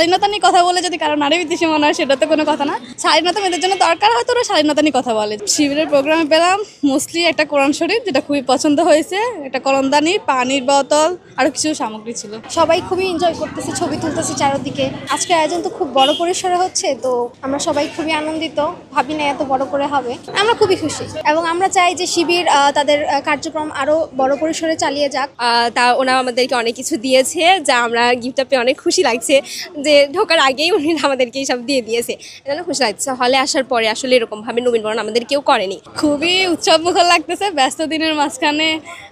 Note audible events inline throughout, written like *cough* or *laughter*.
শালীনতা নিয়ে কথা বলে যদি কারও নারী বিদ্বেষী মনে হয় সেটা তো কোনো কথা না। শালীনতা মেয়েদের জন্য দরকার হয়তো ওরা শালীনতা নিয়ে কথা বলে। শিবিরের প্রোগ্রামে পেলাম মোস্টলি একটা কোরআন শরীফ যেটা খুবই পছন্দ হয়েছে একটা কলমদানি পানির বোতল আরও কিছু সামগ্রী ছিল। সবাই খুবই এনজয় করতেছে ছবি তুলতেছে চারদিকে। আজকের আয়োজন তো খুব বড় পরিসরে হচ্ছে তো আমরা সবাই খুবই আনন্দিত। ভাবি না এত বড় করে হবে। আমরা খুবই খুশি। এবং আমরা চাই যে শিবির তাদের কার্যক্রম আরও বড় পরিসরে চালিয়ে যাক। তা ওনা আমাদেরকে অনেক কিছু দিয়েছে যা আমরা গিফটটা পেয়ে অনেক খুশি লাগছে। যে ঢোকার আগেই উনি আমাদেরকে সব দিয়ে দিয়েছে। এজন্য খুশি লাগছে হলে আসার পরে আসলে এরকমভাবে নবীনবরণ আমাদের কেউ করেনি। খুবই উৎসবমুখর লাগতেছে। ব্যস্ত দিনের মাঝখানে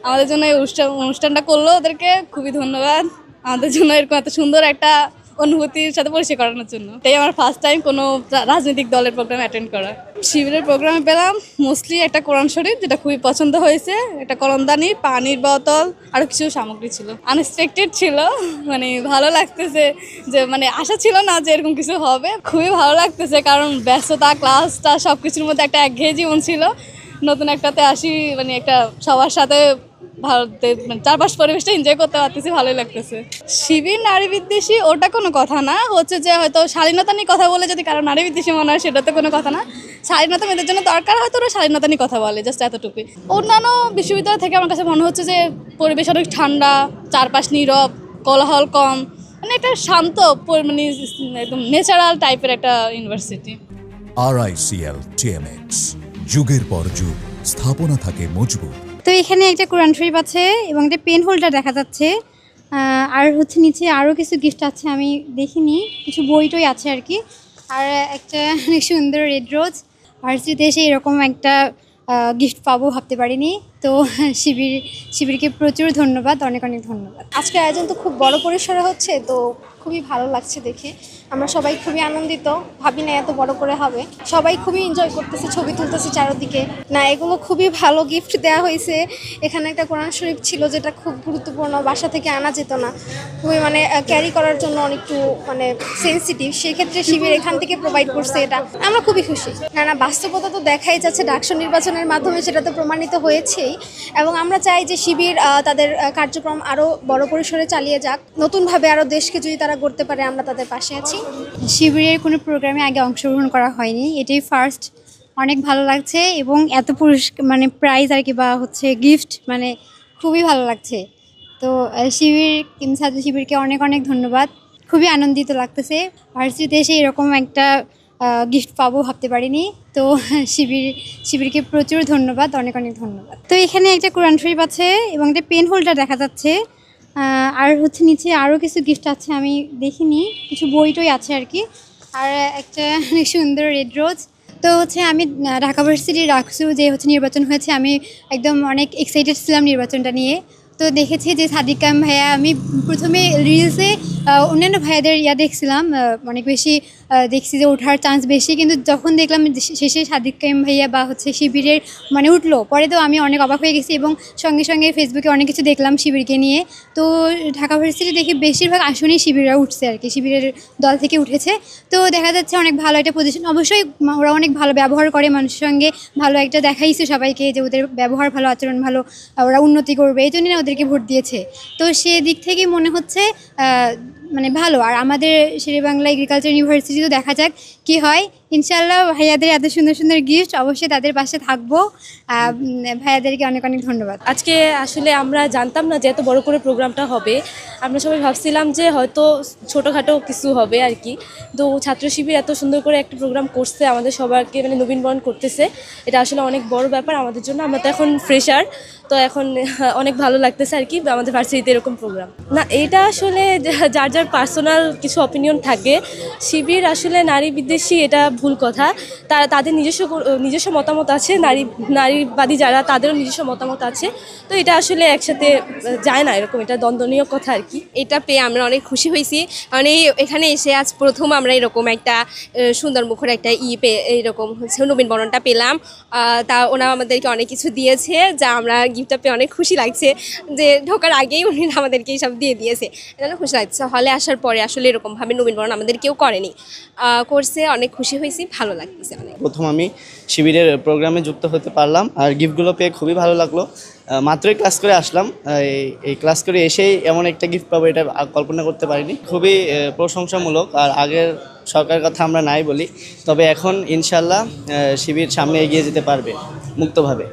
আমাদের জন্য এই অনুষ্ঠান অনুষ্ঠানটা করল ওদেরকে। খুবই ধন্যবাদ। আমাদের জন্য এরকম এত সুন্দর একটা অনুভূতির সাথে পরিচয় করানোর জন্য। এটাই আমার ফার্স্ট টাইম কোনো রাজনৈতিক দলের প্রোগ্রাম অ্যাটেন্ড করা। শিবিরের প্রোগ্রামে পেলাম মোস্টলি একটা কোরআন শরীফ, যেটা খুবই পছন্দ হয়েছে। একটা কলমদানি, পানির বোতল আরও কিছু সামগ্রী ছিল। আনএক্সপেক্টেড ছিল মানে ভালো লাগতেছে যে মানে আশা ছিল না যে এরকম কিছু হবে। খুবই ভালো লাগতেছে কারণ ব্যস্ততা ক্লাসটা সব কিছুর মধ্যে একটা একঘেয়ে জীবন ছিল। নতুন একটাতে আসি মানে একটা সবার সাথে ভারতে মানে চারপাশ পরিবেশটা এনজয় করতে পারতেছি, ভালোই লাগতেছে। শিবির নারী বিদ্বেষী ওটা কোনো কথা না। হচ্ছে যে হয়তো শালীনতা নিয়ে কথা বলে যদি কারও নারী বিদ্বেষী মনে হয় সেটা তো কোনো কথা না। শালীনতা মেয়েদের জন্য দরকার হয়তো ওরা শালীনতা নিয়ে কথা বলে জাস্ট এতটুকুই। অন্যান্য বিশ্ববিদ্যালয় থেকে আমার কাছে মনে হচ্ছে যে পরিবেশ অনেক ঠান্ডা, চারপাশ নীরব, কোলাহল কম। মানে একটা শান্ত মানে একদম ন্যাচারাল টাইপের একটা ইউনিভার্সিটি আরআইসিএল টিএমএক্স যুগের পর যুগ, স্থাপনা থাকে মজবুত। তো এখানে একটা কোরআন শরীফ আছে এবং একটা পেন হোল্ডার দেখা যাচ্ছে। আর হচ্ছে নিচে আরও কিছু গিফট আছে, আমি দেখিনি। কিছু বই টই আছে আর কি। আর একটা অনেক সুন্দর রেড রোজ আর ভার্সিটিতে এসে এরকম একটা গিফট পাবো ভাবতে পারিনি। তো *laughs* শিবির, শিবিরকে প্রচুর ধন্যবাদ, অনেক অনেক ধন্যবাদ। আজকের আয়োজন তো খুব বড় পরিসরে হচ্ছে, তো খুবই ভালো লাগছে দেখে। আমরা সবাই খুবই আনন্দিত। ভাবি না এত বড় করে হবে। সবাই খুবই এনজয় করতেছে, ছবি তুলতেছে চারদিকে। না, এগুলো খুবই ভালো গিফট দেওয়া হয়েছে। এখানে একটা কোরআন শরীফ ছিল যেটা খুব গুরুত্বপূর্ণ, বাসা থেকে আনা যেত না। খুবই মানে ক্যারি করার জন্য অনেকটু মানে সেন্সিটিভ সেক্ষেত্রে শিবির এখান থেকে প্রোভাইড করছে এটা। আমরা খুবই খুশি। না না, বাস্তবতা তো দেখাই যাচ্ছে ডাকসু নির্বাচনের মাধ্যমে, সেটা তো প্রমাণিত হয়েছেই। এবং আমরা চাই যে শিবির তাদের কার্যক্রম আরও বড় পরিসরে চালিয়ে যাক। নতুনভাবে আরও দেশকে যদি তারা গড়তে পারে, আমরা তাদের পাশে আছি। শিবিরের কোনো প্রোগ্রামে আগে অংশগ্রহণ করা হয়নি। এটাই ফার্স্ট অনেক ভালো লাগছে এবং এত পুরস্কার মানে প্রাইজ আর কি বা হচ্ছে গিফট মানে খুবই ভালো লাগছে। তো শিবির ছাত্র শিবিরকে অনেক অনেক ধন্যবাদ। খুবই আনন্দিত লাগতেছে। ভার্সিটিতে এসে এরকম একটা গিফট পাবো ভাবতে পারিনি। তো, *laughs* শিবির, শিবিরকে প্রচুর ধন্যবাদ, অনেক অনেক ধন্যবাদ। তো এখানে একটা কোরআন শরীফ আছে এবং একটা পেন হোল্ডার দেখা যাচ্ছে। আর হচ্ছে নিচে আরও কিছু গিফট আছে আমি দেখিনি, কিছু বই টই আছে আর কি। আর একটা *laughs* সুন্দর রেড রোজ তো হচ্ছে আমি ঢাকা ভার্সিটির রাখছু যে হচ্ছে নির্বাচন হয়েছে, আমি একদম অনেক এক্সাইটেড ছিলাম নির্বাচনটা নিয়ে। তো দেখেছি যে সাদিক কাম ভাইয়া, আমি প্রথমে রিলসে অন্যান্য ভাইয়াদের ইয়া দেখছিলাম অনেক বেশি দেখছি যে ওঠার চান্স বেশি। কিন্তু যখন দেখলাম শেষে সাদিক কাইম ভাইয়া বা হচ্ছে শিবিরের মানে উঠল, পরে তো আমি অনেক অবাক হয়ে গেছি এবং সঙ্গে সঙ্গে ফেসবুকে অনেক কিছু দেখলাম শিবিরকে নিয়ে। তো ঢাকা ভার্সিটি দেখি বেশিরভাগ আসনেই শিবিররা উঠছে আর কি, শিবিরের দল থেকে উঠেছে। তো দেখা যাচ্ছে অনেক ভালো একটা পজিশন অবশ্যই ওরা অনেক ভালো ব্যবহার করে, মানুষের সঙ্গে ভালো একটা দেখাইছে সবাইকে যে ওদের ব্যবহার ভালো, আচরণ ভালো ওরা উন্নতি করবে, এই জন্যই ওদেরকে ভোট দিয়েছে। তো সে দিক থেকে মনে হচ্ছে মানে ভালো। আর আমাদের শেরে বাংলা এগ্রিকালচার ইউনিভার্সিটি তো দেখা যাক কি হয়। ইনশাল্লাহ ভাইয়াদের এত সুন্দর সুন্দর গিফট অবশ্যই তাদের পাশে থাকব। ভাইয়াদেরকে অনেক অনেক ধন্যবাদ। আজকে আসলে আমরা জানতাম না যে এত বড় করে প্রোগ্রামটা হবে। আমরা সবাই ভাবছিলাম যে হয়তো ছোটোখাটো কিছু হবে আর কি। তো ছাত্র শিবির এত সুন্দর করে একটা প্রোগ্রাম করছে, আমাদের সবাইকে মানে নবীনবরণ করতেছে। এটা আসলে অনেক বড় ব্যাপার, আমাদের জন্য। আমরা তো এখন ফ্রেশার তো এখন অনেক ভালো লাগতেছে আর কি, আমাদের ভার্সিটিতে এরকম প্রোগ্রাম। না, এটা আসলে যার যার পার্সোনাল কিছু অপিনিয়ন থাকে, শিবির আসলে নারী বিদ্বেষী এটা ভুল কথা। তারা তাদের নিজস্ব নিজস্ব মতামত আছে। নারী, নারীবাদী যারা, তাদেরও নিজস্ব মতামত আছে। তো এটা আসলে একসাথে যায় না এরকম। এটা দ্বন্দ্বনীয় কথা আর কি। এটা পেয়ে আমরা অনেক খুশি হয়েছি। কারণ এই এখানে এসে আজ প্রথম আমরা এরকম একটা সুন্দর মুখর একটা ই পে এরকম হচ্ছে নবীন বরণটা পেলাম। তা ওনা আমাদেরকে অনেক কিছু দিয়েছে, যা আমরা গিফটটা পেয়ে অনেক খুশি লাগছে যে ঢোকার আগেই উনি আমাদেরকে সব দিয়ে দিয়েছে। এটা খুশি লাগছে। হলে আসার পরে আসলে এরকমভাবে নবীন বরণ আমাদের কেউ করেনি। করছে, অনেক খুশি পাইছি ভালো লাগতেছে প্রথম আমি শিবিরের প্রোগ্রামে যুক্ত হতে পারলাম, আর গিফটগুলো পেয়ে খুবই ভালো লাগল। মাত্রই ক্লাস করে আসলাম এই ক্লাস করে এসেই এমন একটা গিফট পাবো এটা কল্পনা করতে পারিনি। খুবই প্রশংসামূলক, আর আগের সরকার কথা আমরা নাই বলি, তবে এখন ইনশাল্লাহ শিবির সামনে এগিয়ে যেতে পারবে, মুক্তভাবে।